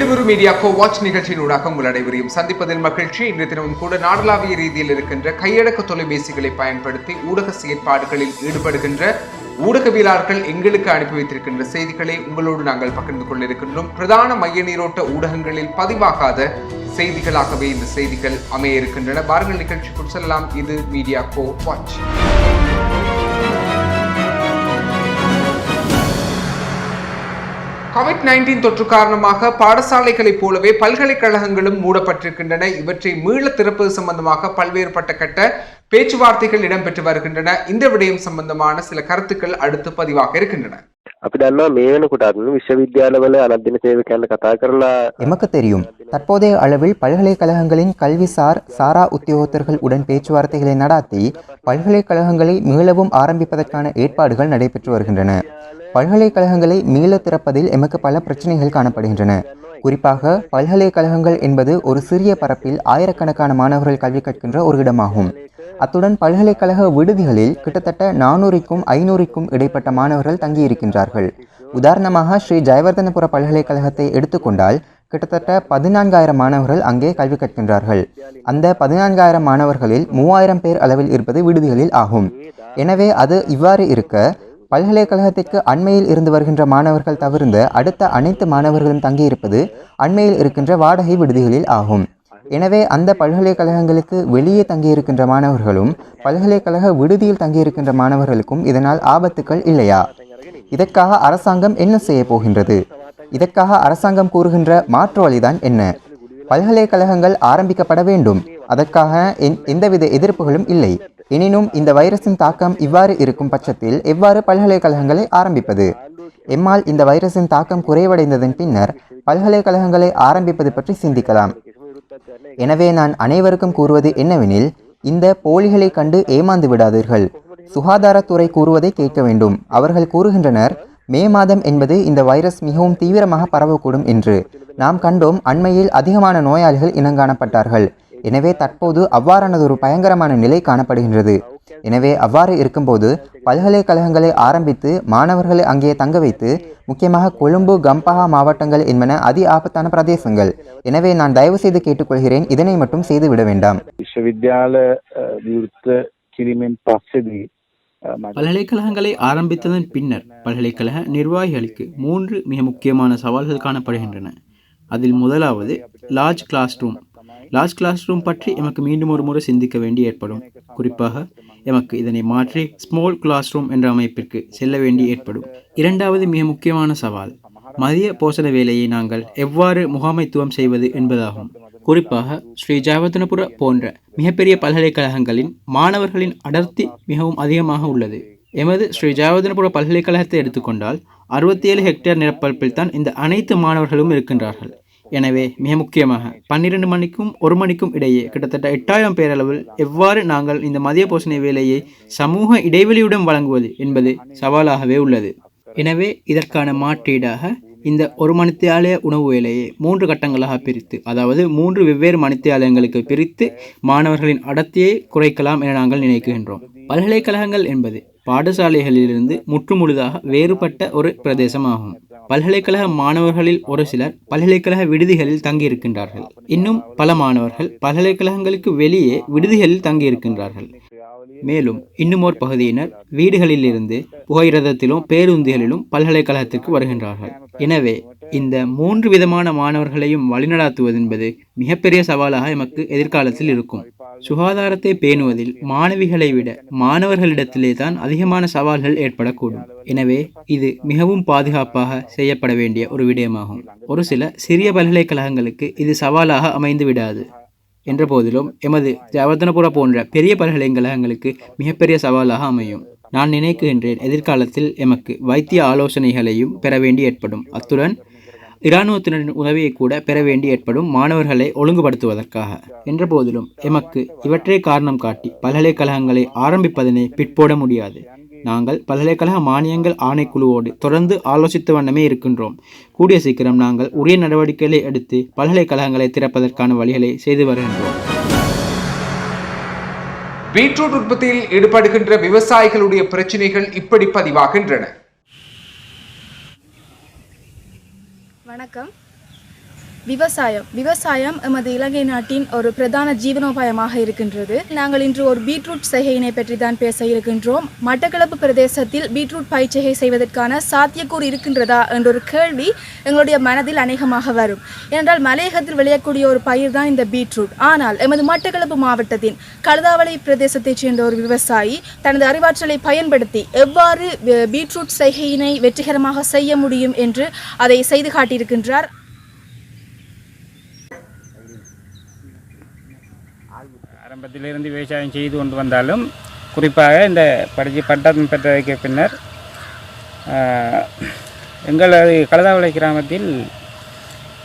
மீண்டும் media go watch நிகழ்ச்சியின் ஊடாக உங்கள் அனைவரையும் சந்திப்பதில் மகிழ்ச்சி. இன்று தினமும் கூட நாடளாவிய ரீதியில் இருக்கின்ற கையடக்க தொலைபேசிகளை பயன்படுத்தி ஊடக செயற்பாடுகளில் ஈடுபடுகின்ற ஊடகவியலாளர்கள் எங்களுக்கு அனுப்பி வைத்திருக்கின்ற செய்திகளை உங்களோடு நாங்கள் பகிர்ந்து கொண்டிருக்கின்றோம். பிரதான மைய நீரோட்ட ஊடகங்களில் பதிவாகாத செய்திகளாகவே இந்த செய்திகள் அமைய இருக்கின்றன. வாருங்கள் நிகழ்ச்சிக்குள் செல்லலாம். இது media go watch Covid nineteen தொற்று காரணமாக பாடசாலைகளைப் போலவே பல்கலைக்கழகங்களும் மூடப்பட்டிருக்கின்றன இவற்றை மீள திறப்பது சம்பந்தமாக பல்வேறுபட்ட கட்ட பேச்சுவார்த்தைகள் இடம்பெற்று வருகின்றன இந்த விடயம் சம்பந்தமான சில கருத்துக்கள் அடுத்து பதிவாக இருக்கின்றன අපි දන්නවා මේ වෙනකොටත් විශ්වවිද්‍යාලවල අනධ්‍යන සේවකයන්ට කතා කරලා எமக்கு தெரியும் தற்போதைய அளவில் பல்கலைக்கழகங்களின் கல்விசார் சாரா உத்தியோகத்தர்கள் உடன் பேச்சுவார்த்தைகளை நடாத்தி பல்கலைக்கழகங்களை மீளவும் ஆரம்பிப்பதற்கான ஏற்பாடுகள் நடைபெற்று வருகின்றன பல்கலைக்கழகங்களை மீள திறப்பதில் எமக்கு பல பிரச்சனைகள் காணப்படுகின்றன. குறிப்பாக பல்கலைக்கழகங்கள் என்பது ஒரு சிறிய பரப்பில் ஆயிரக்கணக்கான மாணவர்கள் கல்வி கற்கின்ற ஒரு இடமாகும். அத்துடன் பல்கலைக்கழக விடுதிகளில் கிட்டத்தட்ட நானூறுக்கும் ஐநூறுக்கும் இடைப்பட்ட மாணவர்கள் தங்கியிருக்கின்றார்கள். உதாரணமாக ஸ்ரீ ஜெயவர்தனபுர பல்கலைக்கழகத்தை எடுத்துக்கொண்டால் கிட்டத்தட்ட பதினான்காயிரம் மாணவர்கள் அங்கே கல்வி கற்கின்றார்கள். அந்த பதினான்காயிரம் மாணவர்களில் மூவாயிரம் பேர் அளவில் இருப்பது விடுதிகளில் ஆகும். எனவே அது இவ்வாறு இருக்க பல்கலைக்கழகத்திற்கு அண்மையில் இருந்து வருகின்ற மாணவர்கள் தவிர்ந்த அடுத்த அனைத்து மாணவர்களும் தங்கியிருப்பது அண்மையில் இருக்கின்ற வாடகை விடுதிகளில் ஆகும். எனவே அந்த பல்கலைக்கழகங்களுக்கு வெளியே தங்கியிருக்கின்ற மாணவர்களும் பல்கலைக்கழக விடுதியில் தங்கியிருக்கின்ற மாணவர்களுக்கும் இதனால் ஆபத்துக்கள் இல்லையா? இதற்காக அரசாங்கம் என்ன செய்ய போகின்றது? இதற்காக அரசாங்கம் கூறுகின்ற மாற்று வழிதான் என்ன? பல்கலைக்கழகங்கள் ஆரம்பிக்கப்பட வேண்டும். அதற்காக எந்- எந்தவித எதிர்ப்புகளும் இல்லை. எனினும் இந்த வைரஸின் தாக்கம் இவ்வாறு இருக்கும் பட்சத்தில் எவ்வாறு பல்கலைக்கழகங்களை ஆரம்பிப்பது? எம்மால் இந்த வைரஸின் தாக்கம் குறைவடைந்ததன் பின்னர் பல்கலைக்கழகங்களை ஆரம்பிப்பது பற்றி சிந்திக்கலாம். எனவே நான் அனைவருக்கும் கூறுவது என்னவெனில் இந்த போலிகளை கண்டு ஏமாந்து விடாதீர்கள். சுகாதாரத்துறை கூறுவதை கேட்க வேண்டும். அவர்கள் கூறுகின்றனர் மே மாதம் என்பது இந்த வைரஸ் மிகவும் தீவிரமாக பரவக்கூடும் என்று. நாம் கண்டோம் அண்மையில் அதிகமான நோயாளிகள் இனங்காணப்பட்டார்கள். எனவே தற்போது அவ்வாறானது ஒரு பயங்கரமான நிலை காணப்படுகின்றது. எனவே அவ்வாறு இருக்கும்போது பல்கலைக்கழகங்களை ஆரம்பித்து மாணவர்களை அங்கே தங்க வைத்து முக்கியமாக கொழும்பு கம்பஹா மாவட்டங்கள் என்பன அதி ஆபத்தான பிரதேசங்கள். எனவே நான் தயவு செய்து கேட்டுக்கொள்கிறேன் இதனை மட்டும் செய்து விட வேண்டாம் பல்கலைக்கழகங்களை ஆரம்பித்ததன் பின்னர் பல்கலைக்கழக நிர்வாகிகளுக்கு மூன்று மிக முக்கியமான சவால்கள் காணப்படுகின்றன. அதில் முதலாவது large classroom large classroom பற்றி எமக்கு மீண்டும் ஒரு முறை சிந்திக்க வேண்டி ஏற்படும். குறிப்பாக எமக்கு இதனை மாற்றி ஸ்மால் கிளாஸ் ரூம் என்ற அமைப்பிற்கு செல்ல வேண்டி ஏற்படும். இரண்டாவது மிக முக்கியமான சவால் மதிய போஷண வேலையை நாங்கள் எவ்வாறு முகாமைத்துவம் செய்வது என்பதாகும். குறிப்பாக ஸ்ரீ ஜெயவர்தனபுர போன்ற மிகப்பெரிய பல்கலைக்கழகங்களின் மாணவர்களின் அடர்த்தி மிகவும் அதிகமாக உள்ளது. எமது ஸ்ரீ ஜெயவர்தனபுர பல்கலைக்கழகத்தை எடுத்துக்கொண்டால் அறுபத்தி ஏழு ஹெக்டேர் நிலப்பரப்பில் தான் இந்த அனைத்து மாணவர்களும் இருக்கின்றார்கள். எனவே மிக முக்கியமாக பன்னிரண்டு மணிக்கும் ஒரு மணிக்கும் இடையே கிட்டத்தட்ட எட்டாயிரம் பேரளவில் எவ்வாறு நாங்கள் இந்த மதிய போஷணை வேலையை சமூக இடைவெளியுடன் வழங்குவது என்பது சவாலாகவே உள்ளது. எனவே இதற்கான மாற்றீடாக இந்த ஒரு மணித்தியாலய உணவு வேலையை மூன்று கட்டங்களாக பிரித்து அதாவது மூன்று வெவ்வேறு மணித்தியாலயங்களுக்கு பிரித்து மாணவர்களின் அடர்த்தியை குறைக்கலாம் என நாங்கள் நினைக்கின்றோம். பல்கலைக்கழகங்கள் என்பது பாடசாலைகளிலிருந்து முற்றுமுழுதாக வேறுபட்ட ஒரு பிரதேசமாகும். பல்கலைக்கழக மாணவர்களில் ஒரு சிலர் பல்கலைக்கழக விடுதிகளில் தங்கியிருக்கின்றார்கள். இன்னும் பல மாணவர்கள் பல்கலைக்கழகங்களுக்கு வெளியே விடுதிகளில் தங்கியிருக்கின்றார்கள். மேலும் இன்னும் ஒரு பகுதியினர் வீடுகளிலிருந்து புகையிரதத்திலும் பேருந்துகளிலும் பல்கலைக்கழகத்திற்கு வருகின்றார்கள். எனவே இந்த மூன்று விதமான மாணவர்களையும் வழிநடாத்துவது என்பது மிகப்பெரிய சவாலாக எமக்கு எதிர்காலத்தில் இருக்கும். சுகாதாரத்தை பேணுவதில் மாணவிகளை விட மாணவர்களிடத்திலே தான் அதிகமான சவால்கள் ஏற்படக்கூடும். எனவே இது மிகவும் பாதுகாப்பாக செய்யப்பட வேண்டிய ஒரு விடயமாகும். ஒரு சில சிறிய பல்கலைக்கழகங்களுக்கு இது சவாலாக அமைந்து விடாது. என்ற போதிலும் எமது ஜவர்தனபுர போன்ற பெரிய பல்கலைக்கழகங்களுக்கு மிகப்பெரிய சவாலாக அமையும். நான் நினைக்கின்றேன் எதிர்காலத்தில் எமக்கு வைத்திய ஆலோசனைகளையும் பெற வேண்டி ஏற்படும். அத்துடன் இராணுவத்தினரின் உதவியை கூட பெற வேண்டி ஏற்படும் மாணவர்களை ஒழுங்குபடுத்துவதற்காக. என்ற போதிலும் எமக்கு இவற்றை காரணம் காட்டி பல்கலைக்கழகங்களை ஆரம்பிப்பதனை பிற்போட முடியாது. நாங்கள் பல்கலைக்கழக மானியங்கள் ஆணைக்குழுவோடு தொடர்ந்து ஆலோசித்த வண்ணமே இருக்கின்றோம். கூடிய சீக்கிரம் நாங்கள் உரிய நடவடிக்கைகளை எடுத்து பல்கலைக்கழகங்களை திறப்பதற்கான வழிகளை செய்து வருகின்றோம். பீட்ரூட் உற்பத்தியில் ஈடுபடுகின்ற விவசாயிகளுடைய பிரச்சனைகள் இப்படி பதிவாகின்றன. வணக்கம். விவசாயம். விவசாயம் எமது இலங்கை நாட்டின் ஒரு பிரதான ஜீவனோபாயமாக இருக்கின்றது. நாங்கள் இன்று ஒரு பீட்ரூட் செய்கையினை பற்றி தான் பேச இருக்கின்றோம். மட்டக்களப்பு பிரதேசத்தில் பீட்ரூட் பயிற்சிகை செய்வதற்கான சாத்தியக்கூறு இருக்கின்றதா என்ற ஒரு கேள்வி எங்களுடைய மனதில் அநேகமாக வரும். ஏனென்றால் மலையகத்தில் விளையக்கூடிய ஒரு பயிர் தான் இந்த பீட்ரூட். ஆனால் எமது மட்டக்களப்பு மாவட்டத்தின் கழுதாவளை பிரதேசத்தைச் சேர்ந்த ஒரு விவசாயி தனது அறிவாற்றலை பயன்படுத்தி எவ்வாறு பீட்ரூட் செய்கையினை வெற்றிகரமாக செய்ய முடியும் என்று அதை செய்து காட்டியிருக்கின்றார். ஆரம்பத்திலிருந்து விவசாயம் செய்து கொண்டு வந்தாலும் குறிப்பாக இந்த படித்து பட்டம் பெற்றதற்கு பின்னர் எங்களது கலதாவளை கிராமத்தில்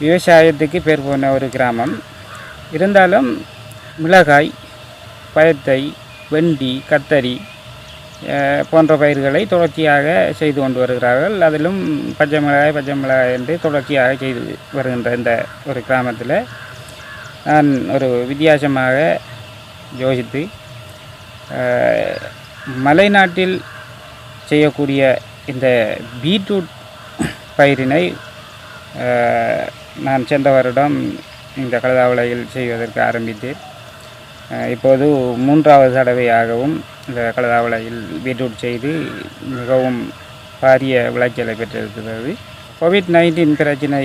விவசாயத்துக்கு பேர் போன ஒரு கிராமம். இருந்தாலும் மிளகாய் பயத்தை வெண்டி கத்தரி போன்ற பயிர்களை தொடர்ச்சியாக செய்து கொண்டு வருகிறார்கள். அதிலும் பச்சை மிளகாய் பச்சை மிளகாய் என்று தொடர்ச்சியாக செய்து வருகின்ற இந்த ஒரு கிராமத்தில் நான் ஒரு வித்தியாசமாக யோசித்து மலைநாட்டில் செய்யக்கூடிய இந்த பீட்ரூட் பயிரினை நான் சென்ற வருடம் இந்த கலதாவளையில் செய்வதற்கு ஆரம்பித்தேன். இப்போது மூன்றாவது தடவையாகவும் இந்த கலதாவளையில் பீட்ரூட் செய்து மிகவும் பாரிய விளைச்சலை பெற்றிருக்கிறது. கோவிட் நைன்டீன் பிரச்சனை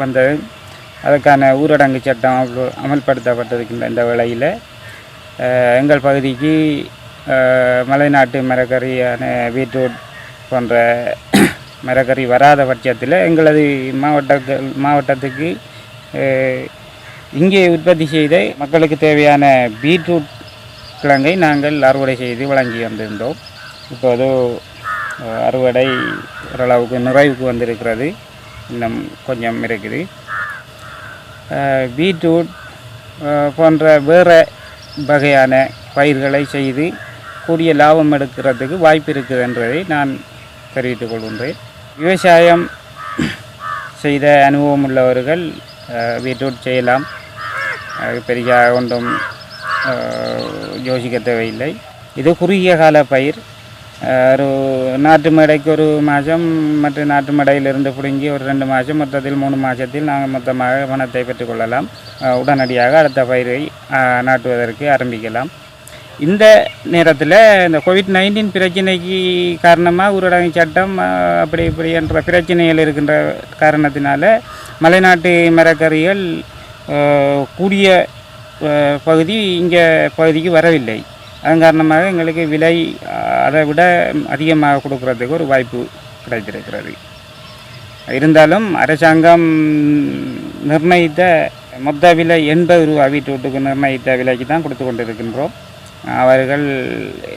வந்தது. அதற்கான ஊரடங்கு சட்டம் அமல் அமல்படுத்தப்பட்டிருக்கின்ற இந்த வேளையில் எங்கள் பகுதிக்கு மலைநாட்டு மரக்கறியான பீட்ரூட் போன்ற மரக்கறி வராத பட்சத்தில் எங்களது மாவட்டங்கள் மாவட்டத்துக்கு இங்கே உற்பத்தி செய்த மக்களுக்கு தேவையான பீட்ரூட் கிழங்கை நாங்கள் அறுவடை செய்து வழங்கி வந்திருந்தோம். இப்போது அறுவடை ஓரளவுக்கு நிறைவுக்கு வந்திருக்கிறது. இன்னும் கொஞ்சம் இருக்குது. பீட்ரூட் போன்ற வேறு வகையான பயிர்களை செய்து கூடிய லாபம் எடுக்கிறதுக்கு வாய்ப்பு இருக்குது என்பதை நான் தெரிவித்துக் கொள்கின்றேன். விவசாயம் செய்த அனுபவம் உள்ளவர்கள் பீட்ரூட் செய்யலாம். அது பெரிதாக ஒன்றும் யோசிக்க தேவையில்லை. இது குறுகிய கால பயிர். ஒரு நாட்டு மேடைக்கு ஒரு மாதம் மற்ற நாட்டு மேடையிலிருந்து பிடுங்கி ஒரு ரெண்டு மாதம் மொத்தத்தில் மூணு மாதத்தில் நாங்கள் மொத்தமாக பணத்தை பெற்றுக்கொள்ளலாம். உடனடியாக அடுத்த பயிரை நாட்டுவதற்கு ஆரம்பிக்கலாம். இந்த நேரத்தில் இந்த கோவிட் நைன்டீன் பிரச்சனைக்கு காரணமாக ஊரடங்கு சட்டம் அப்படி இப்படி என்ற பிரச்சனைகள் இருக்கின்ற காரணத்தினால மலைநாட்டு மரக்கறிகள் கூடிய பகுதி இங்கே பகுதிக்கு வரவில்லை. அதன் காரணமாக எங்களுக்கு விலை அதை விட அதிகமாக கொடுக்கறதுக்கு ஒரு வாய்ப்பு கிடைத்திருக்கிறது. இருந்தாலும் அரசாங்கம் நிர்ணயித்த மொத்த விலை எண்பது ரூபா வீட்டு நிர்ணயித்த விலைக்கு தான் கொடுத்து கொண்டிருக்கின்றோம். அவர்கள்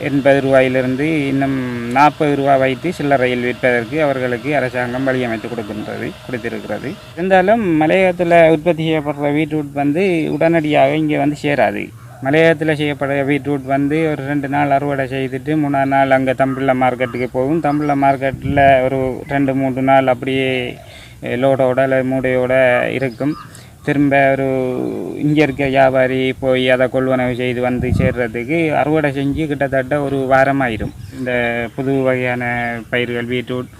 எண்பது ரூபாயிலிருந்து இன்னும் நாற்பது ரூபா வைத்து சில்லறையில் விற்பதற்கு அவர்களுக்கு அரசாங்கம் வழியமைத்து கொடுக்கின்றது கொடுத்திருக்கிறது. இருந்தாலும் மலையகத்தில் உற்பத்தி செய்யப்படுற வீட்ரூட் வந்து உடனடியாக இங்கே வந்து சேராது. மலையத்தில் செய்யப்படுற பீட்ரூட் வந்து ஒரு ரெண்டு நாள் அறுவடை செய்துட்டு மூணாவது நாள் அங்கே தமிழில் மார்க்கெட்டுக்கு போகும். தமிழில் மார்க்கெட்டில் ஒரு ரெண்டு மூன்று நாள் அப்படியே லோடோட இல்லை மூடையோட இருக்கும். திரும்ப ஒரு இங்கே இருக்க வியாபாரி போய் அதை கொள்வனவு செய்து வந்து சேர்றதுக்கு அறுவடை செஞ்சு கிட்டத்தட்ட ஒரு வாரமாயிரும். இந்த புது வகையான பயிர்கள் பீட்ரூட்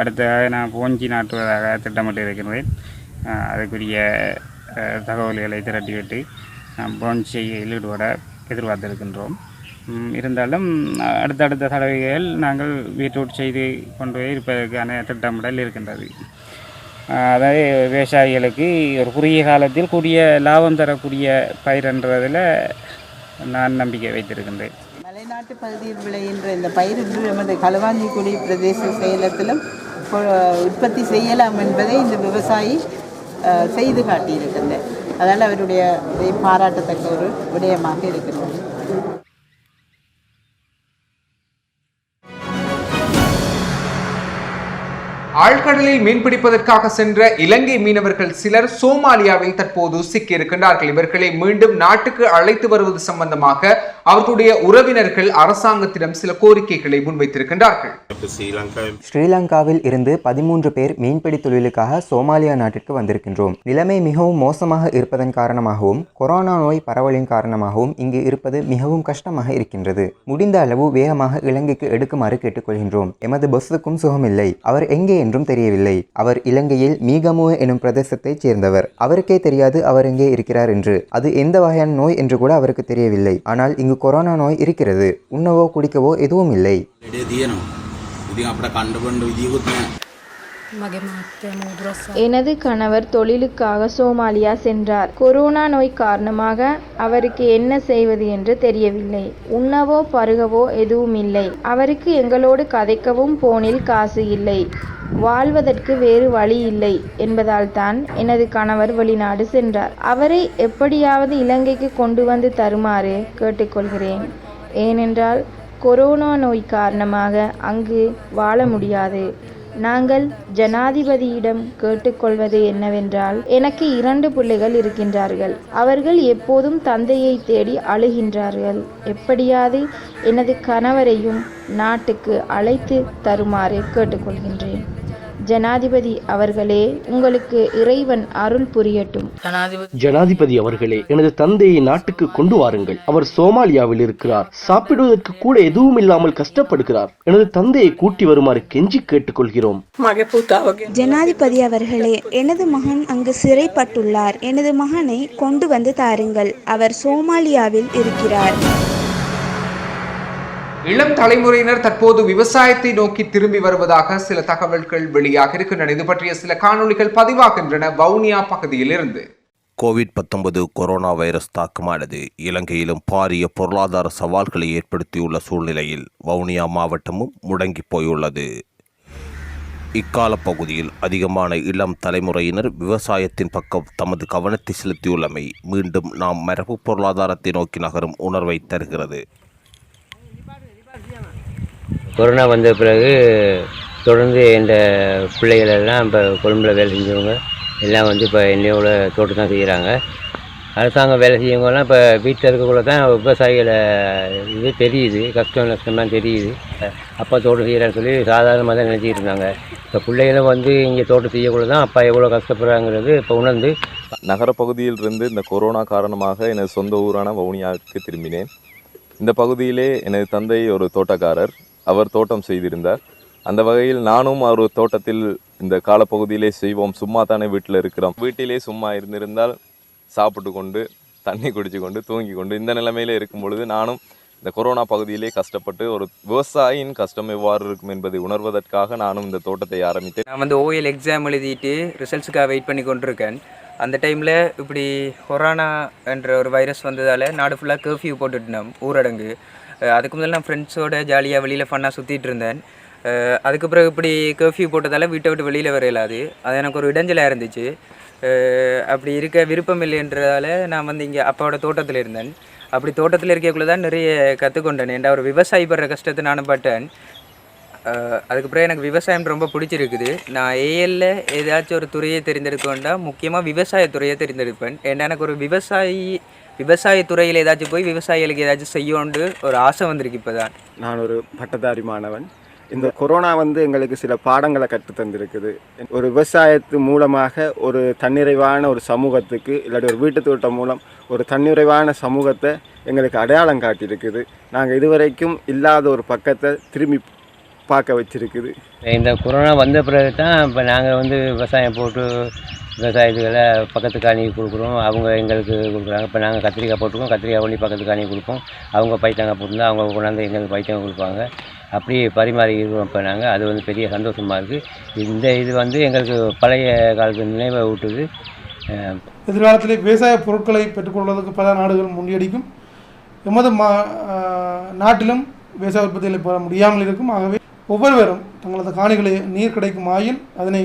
அடுத்ததாக நான் போஞ்சி நாட்டுவதாக திட்டமிட்டு இருக்கின்றேன் அதுக்குரிய தகவல்களை திரட்டிவிட்டு நாம் போஞ்சி ஈடுபட எதிர்பார்த்திருக்கின்றோம். இருந்தாலும் அடுத்தடுத்த தடவைகள் நாங்கள் பீட்ரூட் செய்து கொண்டு போய் இருப்பதற்கான திட்டமிடல் இருக்கின்றது. அதாவது விவசாயிகளுக்கு ஒரு குறுகிய காலத்தில் கூடிய லாபம் தரக்கூடிய பயிர்ன்றதில் நான் நம்பிக்கை வைத்திருக்கின்றேன். மலைநாட்டு பகுதியில் விளைகின்ற இந்த பயிர் இன்று நமது களுவாஞ்சிக்குடி பிரதேச செயலத்திலும் இப்போ உற்பத்தி செய்யலாம் என்பதை இந்த விவசாயி செய்து காட்டியிருக்கின்றேன் அதனால் அவருடைய இதை பாராட்டத்தக்க ஒரு விடயமாக இருக்கிறது. ஆழ்கடலில் மீன்பிடிப்பதற்காக சென்ற இலங்கை மீனவர்கள் சிலர் சோமாலியாவில் தற்போது சிக்கியிருக்கின்றார்கள். இவர்களை மீண்டும் நாட்டுக்கு அழைத்து வருவது சம்பந்தமாக அவர்களுடைய உறவினர்கள் அரசாங்கத்திடம் சில கோரிக்கைகளை முன்வைத்திருக்கின்றார்கள். ஸ்ரீலங்காவில் இருந்து பதிமூன்று பேர் மீன்பிடி தொழிலுக்காக சோமாலியா நாட்டிற்கு வந்திருக்கின்றோம். நிலைமை மிகவும் மோசமாக இருப்பதன் காரணமாகவும் கொரோனா நோய் பரவலின் காரணமாகவும் இங்கு இருப்பது மிகவும் கஷ்டமாக இருக்கின்றது. முடிந்த அளவு வேகமாக இலங்கைக்கு எடுக்குமாறு கேட்டுக்கொள்கின்றோம். எமது பஸ்ஸுக்கும் சுகமில்லை. அவர் எங்கே என்றும் தெரியவில்லை அவர் இலங்கையில் மீகமுவ எனும் பிரதேசத்தைச் சேர்ந்தவர். அவருக்கே தெரியாது அவர் எங்கே இருக்கிறார் என்று. அது எந்த வகையான நோய் என்று கூட அவருக்கு தெரியவில்லை. ஆனால் இங்கு கொரோனா நோய் இருக்கிறது. உண்ணவோ குடிக்கவோ எதுவும் இல்லை. எனது கணவர் தொழிலுக்காக சோமாலியா சென்றார். கொரோனா நோய் காரணமாக அவருக்கு என்ன செய்வது என்று தெரியவில்லை. உண்ணவோ பருகவோ எதுவும் இல்லை அவருக்கு எங்களோடு கதைக்கவும் போனில் காசு இல்லை. வாழ்வதற்கு வேறு வழி இல்லை என்பதால் தான் எனது கணவர் வெளிநாடு சென்றார். அவரை எப்படியாவது இலங்கைக்கு கொண்டு வந்து தருமாறு கேட்டுக்கொள்கிறேன். ஏனென்றால் கொரோனா நோய் காரணமாக அங்கு வாழ முடியாது. நாங்கள் ஜனாதிபதியிடம் கேட்டுக்கொள்வது என்னவென்றால் எனக்கு இரண்டு பிள்ளைகள் இருக்கின்றார்கள். அவர்கள் எப்போதும் தந்தையை தேடி அழுகின்றார்கள். எப்படியாவது எனது கணவரையும் நாட்டுக்கு அழைத்து தருமாறு கேட்டுக்கொள்கின்றேன். ஜனாதிபதி அவர்களே உங்களுக்கு இறைவன் அருள் புரியட்டும். ஜனாதிபதி அவர்களே எனது தந்தையை நாட்டுக்கு கொண்டு வாருங்கள். அவர் சோமாலியாவில் இருக்கிறார். சாப்பிடுவதற்கு கூட எதுவும் இல்லாமல் கஷ்டப்படுகிறார். எனது தந்தையை கூட்டி வருமாறு கெஞ்சி கேட்டுக்கொள்கிறோம். ஜனாதிபதி அவர்களே எனது மகன் அங்கு சிறைப்பட்டுள்ளார். எனது மகனை கொண்டு வந்து தாருங்கள். அவர் சோமாலியாவில் இருக்கிறார். இளம் தலைமுறையினர் தற்போது விவசாயத்தை நோக்கி திரும்பி வருவதாக சில தகவல்கள் வெளியாக இருக்கின்றன. இது பற்றிய சில காணொளிகள் பதிவாகின்றன. வவுனியா பகுதியிலிருந்து. கோவிட் பத்தொன்பது கொரோனா வைரஸ் தாக்கமானது இலங்கையிலும் பாரிய பொருளாதார சவால்களை ஏற்படுத்தியுள்ள சூழ்நிலையில் வவுனியா மாவட்டமும் முடங்கி போயுள்ளது. இக்கால பகுதியில் அதிகமான இளம் தலைமுறையினர் விவசாயத்தின் பக்கம் தமது கவனத்தை செலுத்தியுள்ளமை மீண்டும் நாம் மரபு பொருளாதாரத்தை நோக்கி நகரும் உணர்வை தருகிறது. கொரோனா வந்த பிறகு தொடர்ந்து இந்த பிள்ளைகள் எல்லாம் இப்போ கொழும்பில் வேலை செஞ்சவங்க எல்லாம் வந்து இப்போ என்னையோட தோட்டம் தான் செய்கிறாங்க அரசாங்கம் வேலை செய்யவங்கலாம் இப்போ வீட்டில் இருக்கக்குள்ள தான் விவசாயிகளை இது தெரியுது கஷ்டம் நஷ்டம்லாம் தெரியுது. அப்பா தோட்டம் செய்கிறான்னு சொல்லி சாதாரணமாக தான் நினச்சிக்கிட்டு இருந்தாங்க. இப்போ பிள்ளைகளும் வந்து இங்கே தோட்டம் செய்யக்குள்ள தான் அப்பா எவ்வளோ கஷ்டப்படுறாங்கிறது இப்போ உணர்ந்து நகரப்பகுதியில் இருந்து இந்த கொரோனா காரணமாக எனது சொந்த ஊரான வவுனியாவுக்கு திரும்பினேன். இந்த பகுதியிலே எனது தந்தை ஒரு தோட்டக்காரர். அவர் தோட்டம் செய்திருந்தார். அந்த வகையில் நானும் ஒரு தோட்டத்தில் இந்த காலப்பகுதியிலே செய்வோம். சும்மா தானே வீட்டில் இருக்கிறோம். வீட்டிலே சும்மா இருந்திருந்தால் சாப்பிட்டு கொண்டு தண்ணி குடிச்சு கொண்டு தூங்கி கொண்டு இந்த நிலைமையில் இருக்கும் பொழுது நானும் இந்த கொரோனா பகுதியிலே கஷ்டப்பட்டு ஒரு விவசாயியின் கஷ்டம் எவ்வாறு இருக்கும் என்பதை உணர்வதற்காக நானும் இந்த தோட்டத்தை ஆரம்பித்தேன். நான் வந்து ஓஎல் எக்ஸாம் எழுதிட்டு ரிசல்ட்ஸுக்காக வெயிட் பண்ணி கொண்டிருக்கேன். அந்த டைமில் இப்படி கொரோனா என்ற ஒரு வைரஸ் வந்ததால் நாடு ஃபுல்லாக கர்ஃப்யூ போட்டுட்டோம் ஊரடங்கு. அதுக்கு முதல்ல நான் ஃப்ரெண்ட்ஸோட ஜாலியாக வெளியில் ஃபன்னாக சுற்றிட்டு இருந்தேன். அதுக்கு பிறகு இப்படி கர்ஃப்யூ போட்டதால் வீட்டை விட்டு வெளியில் வர இயலாது. அது எனக்கு ஒரு இடைஞ்சலாக இருந்துச்சு. அப்படி இருக்க விருப்பம் இல்லைன்றதால நான் வந்து இங்கே அப்பாவோட தோட்டத்தில் இருந்தேன். அப்படி தோட்டத்தில் இருக்கக்குள்ள தான் நிறைய கற்றுக்கொண்டேன் ஏன்டா ஒரு விவசாயி படுற கஷ்டத்தை நானும் பட்டேன். அதுக்கப்புறம் எனக்கு விவசாயம் ரொம்ப பிடிச்சிருக்குது. நான் ஏஎல்ல ஏதாச்சும் ஒரு துறையை தெரிந்தெடுக்கொண்டா முக்கியமாக விவசாயத்துறையை தெரிந்தெடுப்பேன். ஏன்னா எனக்கு ஒரு விவசாயி விவசாயத்துறையில் ஏதாச்சும் போய் விவசாயிகளுக்கு ஏதாச்சும் செய்யணுண்டு ஒரு ஆசை வந்திருக்கு இப்போ தான் நான் ஒரு பட்டதாரி மாணவன். இந்த கொரோனா வந்து எங்களுக்கு சில பாடங்களை கற்றுத் தந்திருக்குது. ஒரு விவசாயத்து மூலமாக ஒரு தன்னிறைவான ஒரு சமூகத்துக்கு இல்லாட்டி ஒரு வீட்டு தோட்டம் மூலம் ஒரு தன்னிறைவான சமூகத்தை எங்களுக்கு அடையாளம் காட்டியிருக்குது. நாங்கள் இதுவரைக்கும் இல்லாத ஒரு பக்கத்தை திரும்பி பார்க்க வச்சிருக்குது. இந்த கொரோனா வந்த பிறகு தான் இப்போ நாங்கள் வந்து விவசாயம் போட்டு விவசாயத்துகளை பக்கத்து காணி கொடுக்குறோம். அவங்க எங்களுக்கு கொடுக்குறாங்க. இப்போ நாங்கள் கத்திரிக்காய் போட்டிருக்கோம். கத்திரிக்காய் பண்ணி பக்கத்து காணி கொடுப்போம். அவங்க பைத்தங்காய் போட்டிருந்தா அவங்க கொண்டாந்து எங்களுக்கு பைத்தங்காய் கொடுப்பாங்க. அப்படி பரிமாறி இருக்கிறோம் இப்போ நாங்கள் அது வந்து பெரிய சந்தோஷமாக இருக்குது இந்த இது வந்து எங்களுக்கு பழைய காலத்து நினைவை ஊட்டுது. எதிர்காலத்தில் விவசாய பொருட்களை பெற்றுக்கொள்வதற்கு பல நாடுகள் முண்டியடிக்கும் எமது மா நாட்டிலும் விவசாய உற்பத்திகளை பெற முடியாமல் இருக்கும். ஆகவே ஒவ்வொருவரும் தங்களது காணிகளை நீர் கிடைக்கும் ஆயில் அதனை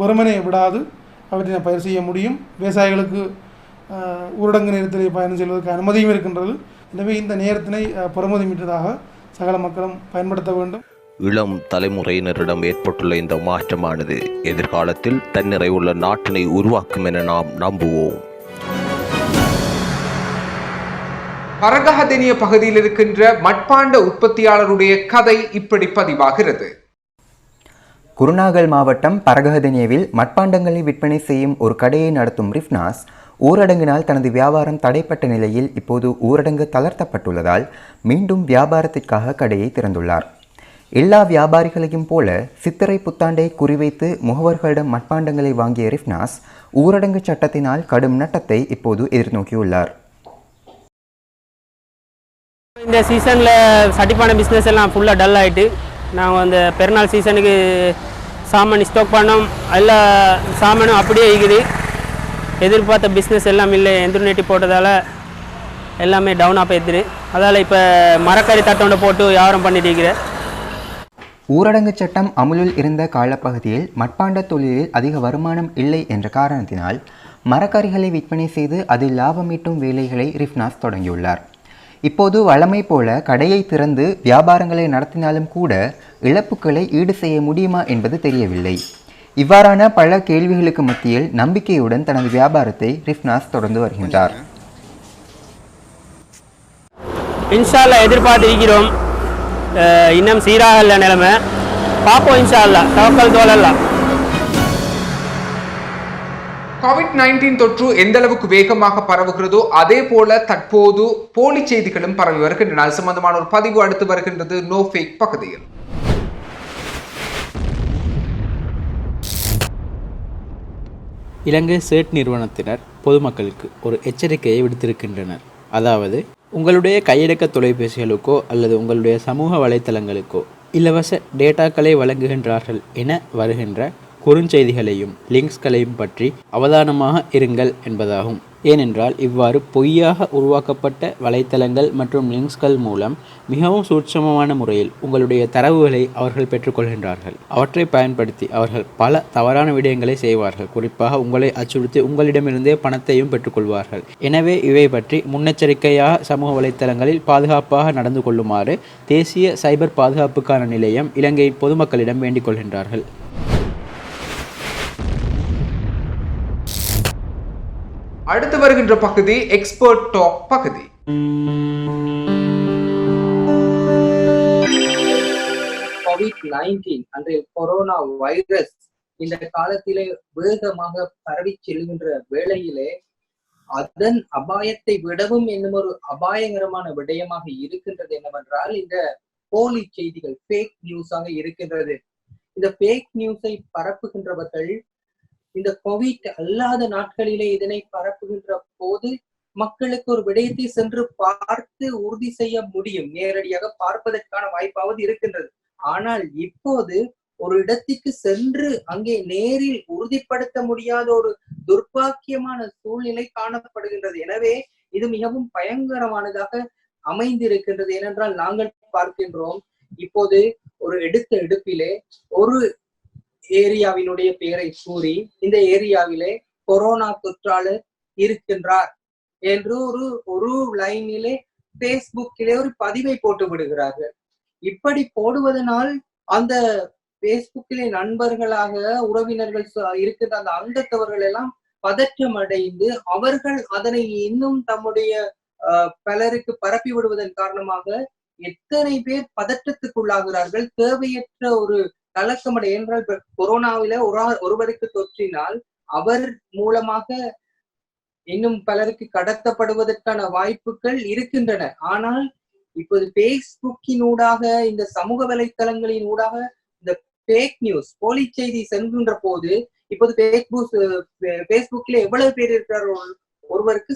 வெறுமனே விடாது. அவற்றினை பயிர் செய்ய முடியும். விவசாயிகளுக்கு ஊரடங்கு நேரத்தில் பயணம் செய்வதற்கு அனுமதியும் இருக்கின்றது. எனவே இந்த நேரத்தினை ஆஹ் சகல மக்களும் பயன்படுத்த வேண்டும். இளம் தலைமுறையினரிடம் ஏற்பட்டுள்ள இந்த மாற்றமானது எதிர்காலத்தில் தன்னிறைவுள்ள நாட்டினை உருவாக்கும் என நாம் நம்புவோம். பரகஹதெனிய பகுதியில் இருக்கின்ற மட்பாண்ட உற்பத்தியாளருடைய கதை இப்படி பதிவாகிறது. குருநாகல் மாவட்டம் பரகஹதெனியவில் மட்பாண்டங்களை விற்பனை செய்யும் ஒரு கடையை நடத்தும் ரிஃப்னாஸ் ஊரடங்கினால் தனது வியாபாரம் தடைப்பட்ட நிலையில் இப்போது ஊரடங்கு தளர்த்தப்பட்டுள்ளதால் மீண்டும் வியாபாரத்திற்காக கடையை திறந்துள்ளார். எல்லா வியாபாரிகளையும் போல சித்திரை புத்தாண்டை குறிவைத்து முகவர்களிடம் மட்பாண்டங்களை வாங்கிய ரிஃப்னாஸ் ஊரடங்கு சட்டத்தினால் கடும் நட்டத்தை இப்போது எதிர்நோக்கியுள்ளார். இந்த சீசனில் சட்டிப்பான பிஸ்னஸ் எல்லாம் ஃபுல்லாக டல் ஆகிட்டு நாங்கள் அந்த பெருநாள் சீசனுக்கு சாமான் ஸ்டாக் பண்ணோம். எல்லா சாமானும் அப்படியே இருக்குது. எதிர்பார்த்த பிஸ்னஸ் எல்லாம் இல்லை. எந்திரநெட்டி போட்டதால் எல்லாமே டவுனாக போயிடுது. அதால் இப்போ மரக்கறி தட்டோண்ட போட்டு வியாபாரம் பண்ணிட்டு இருக்கிறேன் ஊரடங்கு சட்டம் அமுலில் இருந்த காலப்பகுதியில் மட்பாண்ட தொழிலில் அதிக வருமானம் இல்லை என்ற காரணத்தினால் மரக்கறிகளை விற்பனை செய்து அதில் லாபம் ஈட்டும் வேலைகளை ரிஃப்னாஸ் தொடங்கியுள்ளார். இப்போது வழமை போல கடையை திறந்து வியாபாரங்களை நடத்தினாலும் கூட இழப்புகளை ஈடு செய்ய முடியுமா என்பது தெரியவில்லை. இவ்வாறான பல கேள்விகளுக்கு மத்தியில் நம்பிக்கையுடன் தனது வியாபாரத்தை ரிஃப்னாஸ் தொடர்ந்து வருகின்றார். இன்ஷால்லா எதிர்பார்த்திருக்கிறோம் இன்னும் சீராக இல்லை நிலைமை. பார்ப்போம் இன்ஷால்லா தவக்கல் தோலல்லாம் கோவிட் நைன்டீன் தொற்று எந்த அளவுக்கு வேகமாக பரவுகிறதோ அதே போல தற்போது போலி செய்திகளும் பரவி வருகின்றன. அது சம்பந்தமான ஒரு பதிவு அடுத்து வருகின்றது நோ ஃபேக் பகுதியில். இலங்கை சேட் நிறுவனத்தினர் பொதுமக்களுக்கு ஒரு எச்சரிக்கையை விடுத்திருக்கின்றனர். அதாவது உங்களுடைய கையடக்க தொலைபேசிகளுக்கோ அல்லது உங்களுடைய சமூக வலைத்தளங்களுக்கோ இலவச டேட்டாக்களை வழங்குகின்றார்கள் என வருகின்ற குறுஞ்செய்திகளையும் லிங்க்ஸ்களையும் பற்றி அவதானமாக இருங்கள் என்பதாகும். ஏனென்றால் இவ்வாறு பொய்யாக உருவாக்கப்பட்ட வலைத்தளங்கள் மற்றும் லிங்க்ஸ்கள் மூலம் மிகவும் சூட்சமமான முறையில் உங்களுடைய தரவுகளை அவர்கள் பெற்றுக்கொள்கின்றார்கள். அவற்றை பயன்படுத்தி அவர்கள் பல தவறான விடயங்களை செய்வார்கள். குறிப்பாக உங்களை அச்சுறுத்தி உங்களிடமிருந்தே பணத்தையும் பெற்றுக்கொள்வார்கள். எனவே இவை பற்றி முன்னெச்சரிக்கையாக சமூக வலைத்தளங்களில் பாதுகாப்பாக நடந்து கொள்ளுமாறு தேசிய சைபர் பாதுகாப்புக்கான நிலையம் இலங்கை பொதுமக்களிடம் வேண்டிக் கொள்கின்றார்கள். அடுத்து வருகின்ற பகுதி எக்ஸ்பர்ட் டாக் பகுதி. கோவிட் நைன்டீன் அன்றைய கொரோனா வைரஸ் இந்த காலத்திலே வேகமாக பரவி செல்கின்ற வேளையிலே அதன் அபாயத்தை விடவும் என்னும் ஒரு அபாயகரமான விடயமாக இருக்கின்றது என்னவென்றால் இந்த போலி செய்திகள் ஃபேக் நியூஸாக இருக்கின்றது. இந்த ஃபேக் நியூஸை பரப்புகின்றவர்கள் இந்த கோவிட் அல்லாத நாட்களிலே இதனை பரப்புகின்ற போது மக்களுக்கு ஒரு விடயத்தை சென்று பார்த்து உறுதி செய்ய முடியும். நேரடியாக பார்ப்பதற்கான வாய்ப்பாவது இருக்கின்றது. ஆனால் இப்போது ஒரு இடத்திற்கு சென்று அங்கே நேரில் உறுதிப்படுத்த முடியாத ஒரு துர்பாக்கியமான சூழ்நிலை காணப்படுகின்றது. எனவே இது மிகவும் பயங்கரமானதாக அமைந்திருக்கின்றது. ஏனென்றால் நாங்கள் பார்க்கின்றோம் இப்போது ஒரு எடுத்த எடுப்பிலே ஒரு ஏரியாவினுடைய பெயரை கூறி இந்த ஏரியாவிலே கொரோனா தொற்றாளர் இருக்கின்றார் என்று ஒரு ஒரு லைனிலே பேஸ்புக்கிலே ஒரு பதிவை போட்டு விடுகிறார்கள். இப்படி போடுவதனால் அந்த பேஸ்புக்கிலே நண்பர்களாக உறவினர்கள் இருக்கிற அந்த அங்கத்தவர்கள் எல்லாம் பதற்றம் அடைந்து அவர்கள் அதனை இன்னும் தம்முடைய அஹ், பலருக்கு பரப்பி விடுவதன் காரணமாக எத்தனை பேர் பதற்றத்துக்குள்ளாகிறார்கள். தேவையற்ற ஒரு கலக்கமடை என்றால் இப்ப கொரோனாவில ஒரு ஒருவருக்கு தொற்றினால் அவர் மூலமாக இன்னும் பலருக்கு கடத்தப்படுவதற்கான வாய்ப்புகள் இருக்கின்றன. ஆனால் இப்போது பேஸ்புக்கின் ஊடாக இந்த சமூக வலைத்தளங்களின் ஊடாக இந்த பேக் நியூஸ் போலி செய்தி செல்கின்ற போது இப்போது பேஸ்புக் பேஸ்புக்கில் எவ்வளவு பேர் இருக்கிறார்கள்? ஒருவருக்கு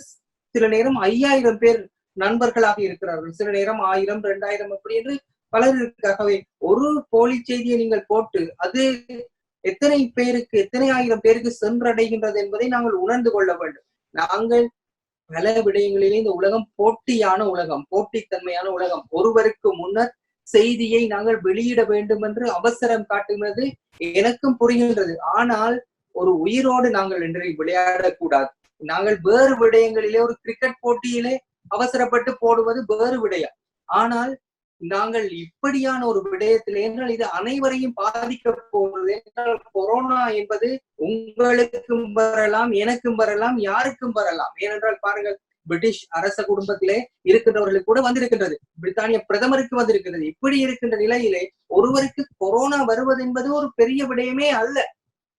சில நேரம் ஐயாயிரம் பேர் நண்பர்களாக இருக்கிறார்கள். சில நேரம் ஆயிரம் ரெண்டாயிரம் அப்படி என்று பலருக்காகவே ஒரு போலி செய்தியை நீங்கள் போட்டு அது எத்தனை பேருக்கு எத்தனை ஆயிரம் பேருக்கு சென்றடைகின்றது என்பதை நாங்கள் உணர்ந்து கொள்ள வேண்டும். நாங்கள் பல விடயங்களிலே இந்த உலகம் போட்டியான உலகம் போட்டித்தன்மையான உலகம். ஒருவருக்கு முன்னர் செய்தியை நாங்கள் வெளியிட வேண்டும் என்று அவசரம் காட்டுகிறது எனக்கும் புரிகின்றது. ஆனால் ஒரு உயிரோடு நாங்கள் இன்று விளையாடக்கூடாது. நாங்கள் வேறு விடயங்களிலே ஒரு கிரிக்கெட் போட்டியிலே அவசரப்பட்டு போடுவது வேறு விடயம். ஆனால் நாங்கள் இப்படியான ஒரு விடயத்தில் என்றால் இது அனைவரையும் பாதிக்க போகிறது என்றால் கொரோனா என்பது உங்களுக்கும் வரலாம் எனக்கும் வரலாம் யாருக்கும் வரலாம். ஏனென்றால் பாருங்கள் பிரிட்டிஷ் அரச குடும்பத்திலே இருக்கின்றவர்களுக்கு கூட வந்திருக்கின்றது. பிரித்தானிய பிரதமருக்கு வந்திருக்கின்றது. இப்படி இருக்கின்ற நிலையிலே ஒருவருக்கு கொரோனா வருவது என்பது ஒரு பெரிய விடயமே அல்ல.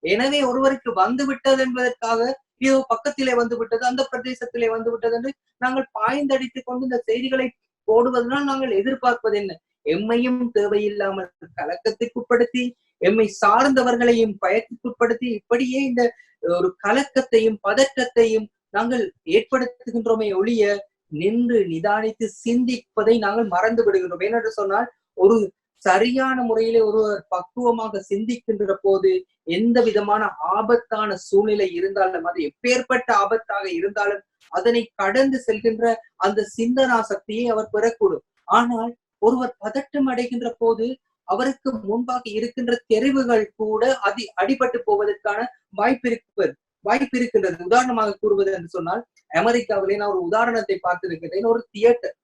எனவே ஒருவருக்கு வந்து விட்டது என்பதற்காக ஏதோ பக்கத்திலே வந்து விட்டது அந்த பிரதேசத்திலே வந்து விட்டது என்று நாங்கள் பாய்ந்தடித்துக் கொண்டு இந்த செய்திகளை போடுவதனால் நாங்கள் எதிர்பார்ப்பது என்ன எம்மையும் தேவையில்லாமல் கலக்கத்திற்குட்படுத்தி எம்மை சார்ந்தவர்களையும் பயத்திற்குட்படுத்தி இப்படியே இந்த ஒரு கலக்கத்தையும் பதற்றத்தையும் நாங்கள் ஏற்படுத்துகின்றோமே ஒழிய நின்று நிதானித்து சிந்திப்பதை நாங்கள் மறந்து விடுகின்றோம் ஏனென்று சொன்னால் ஒரு சரியான முறையிலே ஒருவர் பக்குவமாக சிந்திக்கின்ற போது எந்த விதமான ஆபத்தான சூழ்நிலை இருந்தாலும் அது எப்பேற்பட்ட ஆபத்தாக இருந்தாலும் அதனை கடந்து செல்கின்ற அந்த சிந்தனா சக்தியை அவர் பெறக்கூடும். ஆனால் ஒருவர் பதட்டம் அடைகின்ற போது அவருக்கு முன்பாக இருக்கின்ற தெரிவுகள் கூட அதி அடிபட்டு போவதற்கான வாய்ப்பு இருப்பது வாய்ப்பு இருக்கின்றது. உதாரணமாக கூறுவது என்று சொன்னால் அமெரிக்காவிலே நான் ஒரு உதாரணத்தை பார்த்திருக்கிறேன். ஒரு தியேட்டர்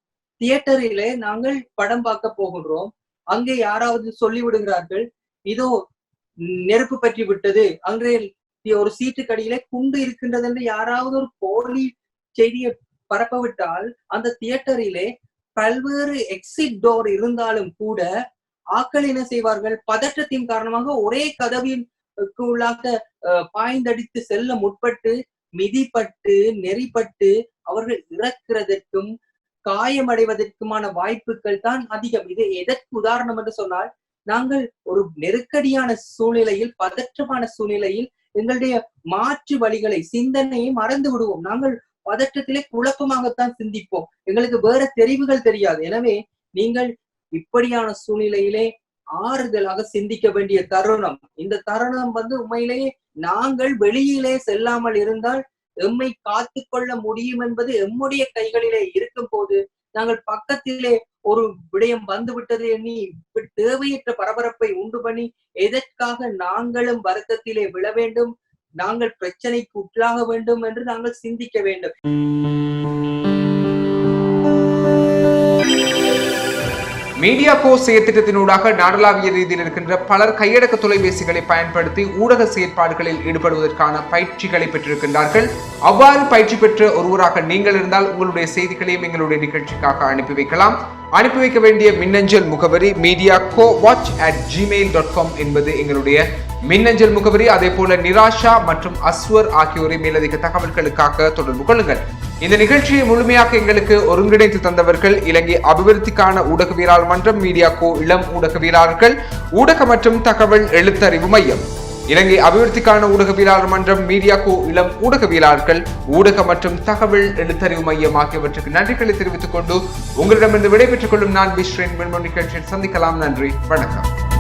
தியேட்டரிலே நாங்கள் படம் பார்க்க போகின்றோம். அங்கே யாராவது சொல்லி விடுகிறார்கள் இதோ நெருப்பு பற்றி விட்டது. அங்கே ஒரு சீட்டு குண்டு இருக்கின்றது என்று யாராவது ஒரு போலி செய்தியை பரப்பவிட்டால் அந்த தியேட்டரிலே பல்வேறு எக்ஸிட் டோர் இருந்தாலும் கூட ஆக்கள் என்ன செய்வார்கள்? பதற்றத்தின் காரணமாக ஒரே கதவின் உள்ளாக பாய்ந்தடித்து செல்ல முற்பட்டு மிதிப்பட்டு நெறிப்பட்டு அவர்கள் இறக்கிறதற்கும் காயமடைவதற்குமான வாய்ப்புகள் தான் அதிகம். இது எதற்கு உதாரணம் என்று சொன்னால் நாங்கள் ஒரு நெருக்கடியான சூழ்நிலையில் பதற்றமான சூழ்நிலையில் எங்களுடைய மாற்று வழிகளை சிந்தனையை மறந்து விடுவோம். நாங்கள் பதற்றத்திலே குழப்பமாகத்தான் சிந்திப்போம். எங்களுக்கு வேற தெரிவுகள் தெரியாது. எனவே நீங்கள் இப்படியான சூழ்நிலையிலே ஆறுதலாக சிந்திக்க வேண்டிய தருணம். இந்த தருணம் வந்து உண்மையிலேயே நாங்கள் வெளியிலே செல்லாமல் இருந்தால் எம்மை காத்து கொள்ள முடியும் என்பது எம்முடைய கைகளிலே இருக்கும் போது நாங்கள் பக்கத்திலே ஒரு விடயம் வந்து விட்டது எண்ணி தேவையற்ற பரபரப்பை உண்டு பண்ணி எதற்காக நாங்களும் வருத்தத்திலே விழ வேண்டும்? நாங்கள் பிரச்சனைக்கு உட்லாக வேண்டும் என்று நாங்கள் சிந்திக்க வேண்டும். மீடியா கோ செயற்திட்டத்தினூடாக நாடளாவிய ரீதியில் இருக்கின்ற பலர் கையடக்க தொலைபேசிகளை பயன்படுத்தி ஊடக செயற்பாடுகளில் ஈடுபடுவதற்கான பயிற்சிகளை பெற்றிருக்கின்றார்கள். அவ்வாறு பயிற்சி பெற்ற ஒருவராக நீங்கள் இருந்தால் உங்களுடைய செய்திகளையும் எங்களுடைய நிகழ்ச்சிக்காக அனுப்பி வைக்கலாம். அனுப்பி வைக்க வேண்டிய மின்னஞ்சல் முகவரி media go watch at Gmail dot com என்பது எங்களுடைய மின்னஞ்சல் முகவரி. அதே போல நிராஷா மற்றும் அஸ்வர் ஆகியோரை மேலதிக தகவல்களுக்காக தொடர்பு கொள்ளுங்கள். இந்த நிகழ்ச்சியை முழுமையாக எங்களுக்கு ஒருங்கிணைத்து தந்தவர்கள் இலங்கை அபிவிருத்திக்கான ஊடகவியலாளர் மன்றம் மீடியா கோ இளம் ஊடகவியலாளர்கள் ஊடக மற்றும் தகவல் எழுத்தறிவு மையம். இலங்கை அபிவிருத்திக்கான ஊடகவியலாளர் மன்றம் மீடியா கோ இளம் ஊடகவியலாளர்கள் ஊடக மற்றும் தகவல் எழுத்தறிவு மையம் ஆகியவற்றுக்கு நன்றிகளை தெரிவித்துக் கொண்டு உங்களிடமிருந்து விடைபெற்றுக் கொள்ளும் நான் விஸ்ரேன் நிகழ்ச்சியில் சந்திக்கலாம். நன்றி வணக்கம்.